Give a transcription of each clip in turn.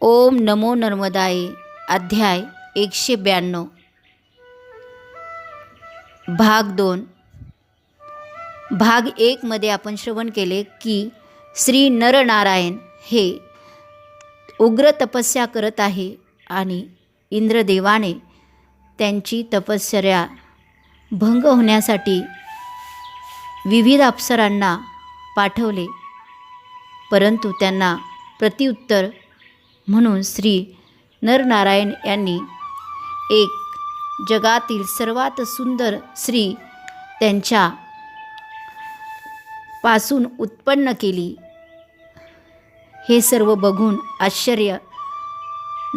ओम नमो नर्मदाय अध्याय एकशे ब्याण्णव. भाग दोन. भाग एकमध्ये आपण श्रवण केले की श्री नरनारायण हे उग्र तपस्या करत आहे आणि इंद्रदेवाने त्यांची तपश्चर्या भंग होण्यासाठी विविध अप्सरांना पाठवले. परंतु त्यांना प्रत्युत्तर म्हणून श्री नरनारायण यांनी एक जगातील सर्वात सुंदर स्त्री त्यांच्या पासून उत्पन्न केली. हे सर्व बघून आश्चर्य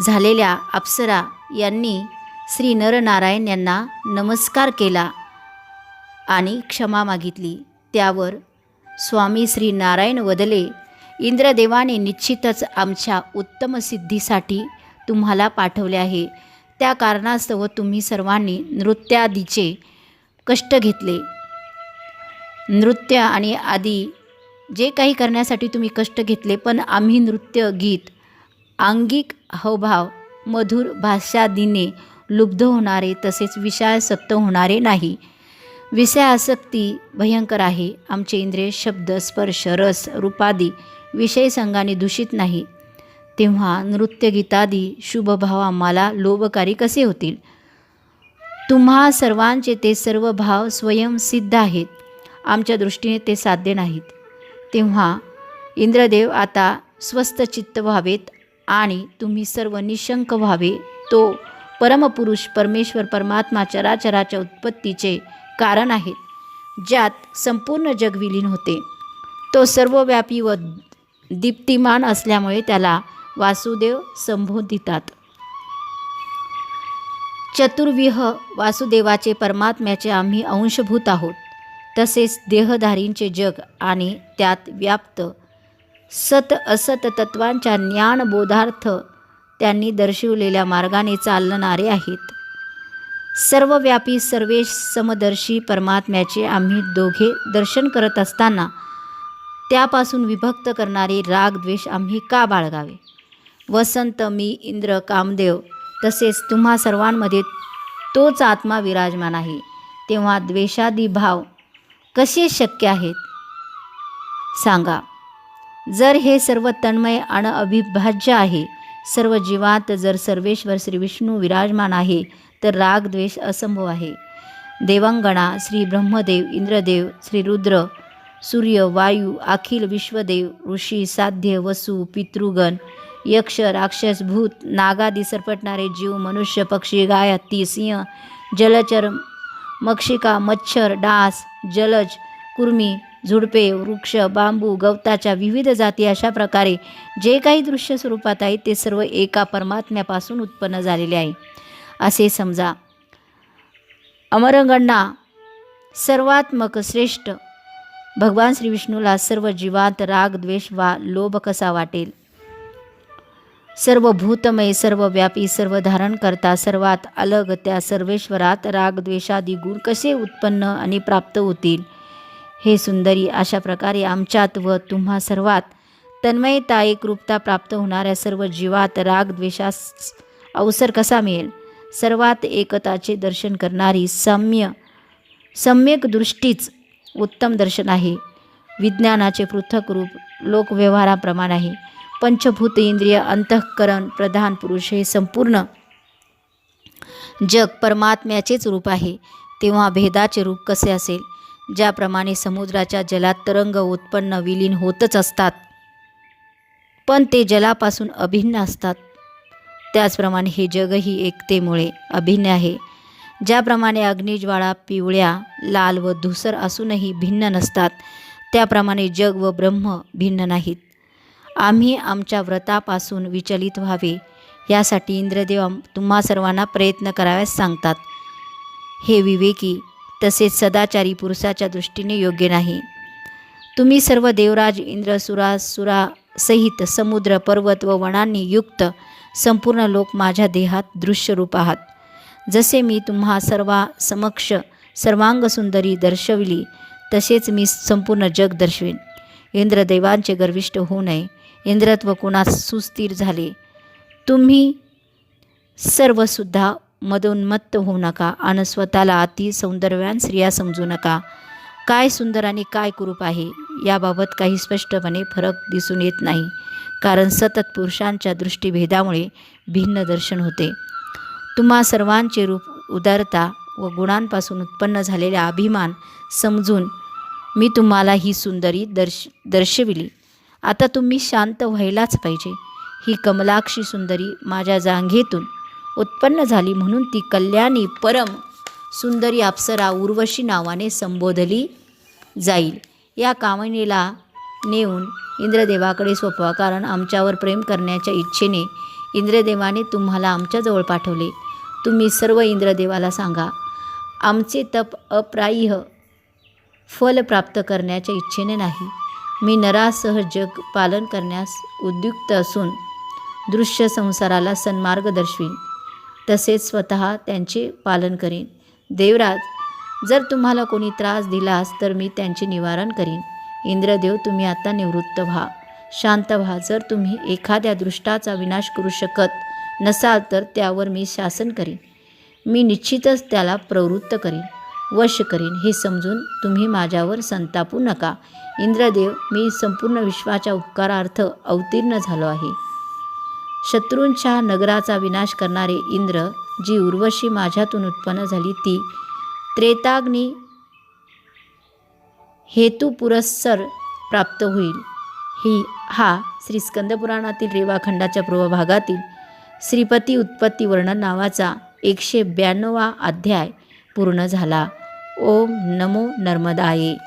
झालेल्या अप्सरा यांनी श्री नरनारायण यांना नमस्कार केला आणि क्षमा मागितली. त्यावर स्वामी श्री नारायण वदले इंद्रदेवाने निश्चितच आमच्या उत्तम सिद्धीसाठी तुम्हाला पाठवले आहे. त्या कारणास्तव तुम्ही सर्वांनी नृत्यादीचे कष्ट घेतले. नृत्य आणि आदी जे काही करण्यासाठी तुम्ही कष्ट घेतले पण आम्ही नृत्य गीत आंगिक हावभाव मधुर भाषादीने लुब्ध होणारे तसेच विषयासक्त होणारे नाही. विषयासक्ती भयंकर आहे. आमचे इंद्रिय शब्द स्पर्श रस रूपादी विषय संघाने दूषित नाही. तेव्हा नृत्यगीतादी शुभभाव आम्हाला लोभकारी कसे होतील? तुम्हा सर्वांचे ते सर्व भाव स्वयंसिद्ध आहेत. आमच्या दृष्टीने ते साध्य नाहीत. तेव्हा इंद्रदेव आता स्वस्थ चित्त व्हावेत आणि तुम्ही सर्व निशंक व्हावे. तो परमपुरुष परमेश्वर परमात्मा चराचराच्या उत्पत्तीचे कारण आहेत ज्यात संपूर्ण जग विलीन होते. तो सर्वव्यापी व दीप्तिमान असल्यामुळे त्याला वासुदेव संबोधितात. चतुर्विह वासुदेवाचे परमात्म्याचे आम्ही अंशभूत आहोत. तसेच देहधारींचे जग आणि त्यात व्याप्त सत असत तत्वांच्या ज्ञानबोधार्थ त्यांनी दर्शवलेल्या मार्गाने चालणारे आहेत. सर्वव्यापी सर्वेश समदर्शी परमात्म्याचे आम्ही दोघे दर्शन करत असताना त्यापासून विभक्त करणारे राग द्वेष आम्ही का बाळगावे? वसंत मी इंद्र कामदेव तसेच तुम्हा सर्वांमध्ये तोच आत्मा विराजमान आहे. तेव्हा द्वेषादी भाव कसे शक्य आहेत? सांगा. जर हे सर्व तन्मय आणि अविभाज्य आहे सर्व जीवात जर सर्वेश्वर श्री विष्णू विराजमान आहे तर राग द्वेष असंभव आहे. देवांगणा श्री ब्रह्मदेव इंद्रदेव श्री रुद्र सूर्य वायू अखिल विश्वदेव ऋषी साध्य वसू पितृगण यक्ष राक्षस भूत नागादी सरपटणारे जीव मनुष्य पक्षी गाय हत्ती सिंह जलचर मक्षिका मच्छर डास जलज कुर्मी झुडपे वृक्ष बांबू गवताच्या विविध जाती अशा प्रकारे जे काही दृश्य स्वरूपात आहेत ते सर्व एका परमात्म्यापासून उत्पन्न झालेले आहे. असे समजा. अमरगणना सर्वात्मक श्रेष्ठ भगवान श्री विष्णूला सर्व जीवात राग द्वेष वा लोभ कसा वाटेल? सर्व भूतमय सर्व व्यापी सर्व धारण करता सर्वात अलग त्या सर्वेश्वरात राग द्वेषादी गुण कसे उत्पन्न आणि प्राप्त होतील? हे सुंदरी अशा प्रकारे आमच्यात व तुम्हा सर्वात तन्मयता एकरूपता प्राप्त होणाऱ्या सर्व जीवात राग द्वेषास अवसर कसा मिळेल? सर्वात एकताचे दर्शन करणारी सम्य सम्यक दृष्टीच उत्तम दर्शन आहे. विज्ञानाचे पृथक रूप लोकव्यवहाराप्रमाणे आहे. पंचभूत इंद्रिय अंतःकरण प्रधान पुरुष हे संपूर्ण जग परमात्म्याचेच रूप आहे. तेव्हा भेदाचे रूप कसे असेल? ज्याप्रमाणे समुद्राच्या जलात तरंग उत्पन्न विलीन होतच असतात. पण ते जलापासून अभिन्न असतात. त्याचप्रमाणे हे जगही एकतेमुळे अभिन्न आहे. ज्याप्रमाणे अग्निज्वाळा पिवळ्या लाल व धुसर असूनही भिन्न नसतात त्याप्रमाणे जग व ब्रह्म भिन्न नाहीत. आम्ही आमच्या व्रतापासून विचलित व्हावे यासाठी इंद्रदेव तुम्हा सर्वांना प्रयत्न कराव्यास सांगतात. हे विवेकी तसेच सदाचारी पुरुषाच्या दृष्टीने योग्य नाही. तुम्ही सर्व देवराज इंद्र सुरा सहित समुद्र पर्वत व वनांनी युक्त संपूर्ण लोक माझ्या देहात दृश्यरूप आहात. जसे मी तुम्हा सर्वा समक्ष सर्वांग सुंदरी दर्शविली तसेच मी संपूर्ण जग दर्शवेन. इंद्रदेवांचे गर्विष्ट होऊ नये. इंद्रत्व कुणास सुस्थिर झाले? तुम्ही सर्वसुद्धा मदोन्मत्त होऊ नका आणि स्वतःला अति सौंदर्यवान स्त्रिया समजू नका. काय सुंदर आणि काय कुरूप आहे? याबाबत काही स्पष्टपणे फरक दिसून येत नाही कारण सतत पुरुषांच्या दृष्टीभेदामुळे भिन्न दर्शन होते. तुम्हा सर्वांचे रूप उदारता व गुणांपासून उत्पन्न झालेला अभिमान समजून मी तुम्हाला ही सुंदरी दर्श दर्शविली. आता तुम्ही शांत व्हायलाच पाहिजे. ही कमलाक्षी सुंदरी माझ्या जांघेतून उत्पन्न झाली म्हणून ती कल्याणी परम सुंदरी अप्सरा उर्वशी नावाने संबोधली जाईल. या कामिनीला नेऊन इंद्रदेवाकडे सोपवा कारण आमच्यावर प्रेम करण्याच्या इच्छेने इंद्रदेवाने तुम्हाला आमच्याजवळ पाठवले. तुम्ही सर्व इंद्रदेवाला सांगा आमचे तप अप्राह्य फल प्राप्त करण्याच्या इच्छेने नाही. मी नरासह जग पालन करण्यास उद्युक्त असून दृश्य संसाराला सन्मार्ग दर्शवीन. तसेच स्वतः त्यांचे पालन करीन. देवराज जर तुम्हाला कोणी त्रास दिलास तर मी त्यांचे निवारण करीन. इंद्रदेव तुम्ही आता निवृत्त व्हा. शांत व्हा जर तुम्ही एखाद्या दृष्टाचा विनाश करू शकत नसाल तर त्यावर मी शासन करीन. मी निश्चितच त्याला प्रवृत्त करीन वश करीन. हे समजून तुम्ही माझ्यावर संतापू नका. इंद्रदेव मी संपूर्ण विश्वाच्या उपकारार्थ अवतीर्ण झालो आहे. शत्रूंच्या नगराचा विनाश करणारे इंद्र जी उर्वशी माझ्यातून उत्पन्न झाली ती त्रेताग्नी हेतुपुरस्सर प्राप्त होईल. ही हा श्री स्कंदपुराणातील रेवाखंडाच्या पूर्व भागातील श्रीपती उत्पत्ती वर्णन नावाचा एकशे ब्याण्णवा अध्याय पूर्ण झाला. ओम नमो नर्मदाये.